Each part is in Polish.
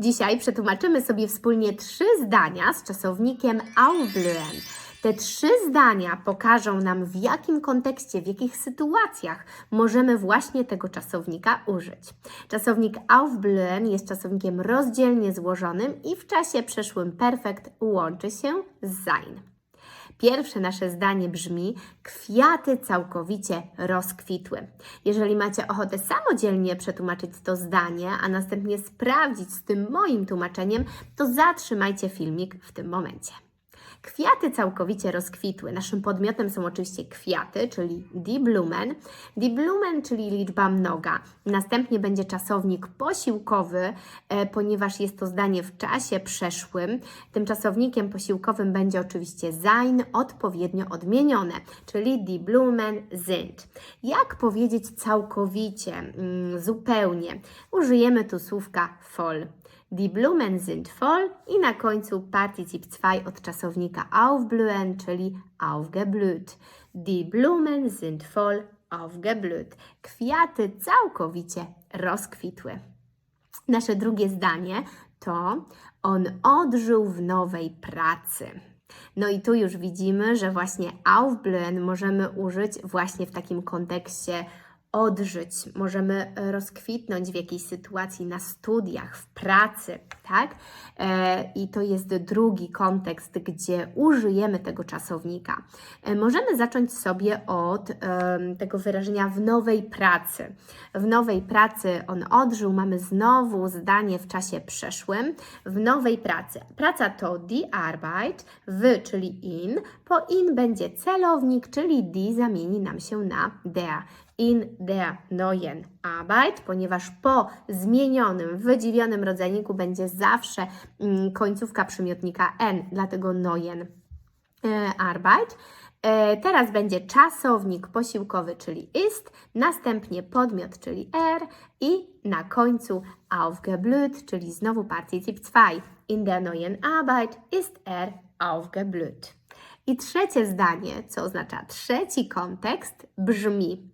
Dzisiaj przetłumaczymy sobie wspólnie trzy zdania z czasownikiem aufblühen. Te trzy zdania pokażą nam, w jakim kontekście, w jakich sytuacjach możemy właśnie tego czasownika użyć. Czasownik aufblühen jest czasownikiem rozdzielnie złożonym i w czasie przeszłym perfekt łączy się z sein. Pierwsze nasze zdanie brzmi: Kwiaty całkowicie rozkwitły. Jeżeli macie ochotę samodzielnie przetłumaczyć to zdanie, a następnie sprawdzić z tym moim tłumaczeniem, to zatrzymajcie filmik w tym momencie. Kwiaty całkowicie rozkwitły. Naszym podmiotem są oczywiście kwiaty, czyli die Blumen. Die Blumen, czyli liczba mnoga. Następnie będzie czasownik posiłkowy, e, ponieważ jest to zdanie w czasie przeszłym. Tym czasownikiem posiłkowym będzie oczywiście sein, odpowiednio odmienione, czyli die Blumen sind. Jak powiedzieć całkowicie, mm, zupełnie? Użyjemy tu słówka voll. Die Blumen sind voll i na końcu Partizip 2 od czasownika aufblühen, czyli aufgeblüht. Die Blumen sind voll aufgeblüht. Kwiaty całkowicie rozkwitły. Nasze drugie zdanie to on odżył w nowej pracy. No i tu już widzimy, że właśnie aufblühen możemy użyć właśnie w takim kontekście odżyć, możemy rozkwitnąć w jakiejś sytuacji na studiach, w pracy, tak? E, I to jest drugi kontekst, gdzie użyjemy tego czasownika. E, możemy zacząć sobie od tego wyrażenia w nowej pracy. W nowej pracy on odżył, mamy znowu zdanie w czasie przeszłym. W nowej pracy. Praca to die Arbeit, w, czyli in. Po in będzie celownik, czyli die zamieni nam się na der in der neuen Arbeit, ponieważ po zmienionym, wydziwionym rodzajniku będzie zawsze mm, końcówka przymiotnika n, dlatego neuen e, Arbeit. E, teraz będzie czasownik posiłkowy, czyli ist, następnie podmiot, czyli er i na końcu aufgeblüht, czyli znowu Partizip 2. In der neuen Arbeit ist er aufgeblüht. I trzecie zdanie, co oznacza trzeci kontekst, brzmi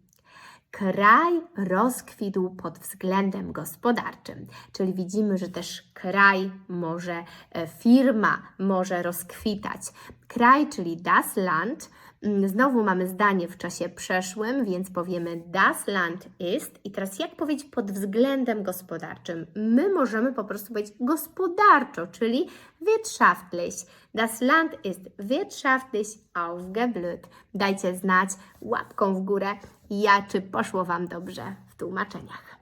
kraj rozkwitł pod względem gospodarczym. Czyli widzimy, że też kraj może, e, firma może rozkwitać. Kraj, czyli das Land. Mm, Znowu mamy zdanie w czasie przeszłym, więc powiemy das Land ist. I teraz jak powiedzieć pod względem gospodarczym? My możemy po prostu powiedzieć gospodarczo, czyli wirtschaftlich. Das Land ist wirtschaftlich aufgeblüht. Dajcie znać łapką w górę, ja czy poszło Wam dobrze w tłumaczeniach.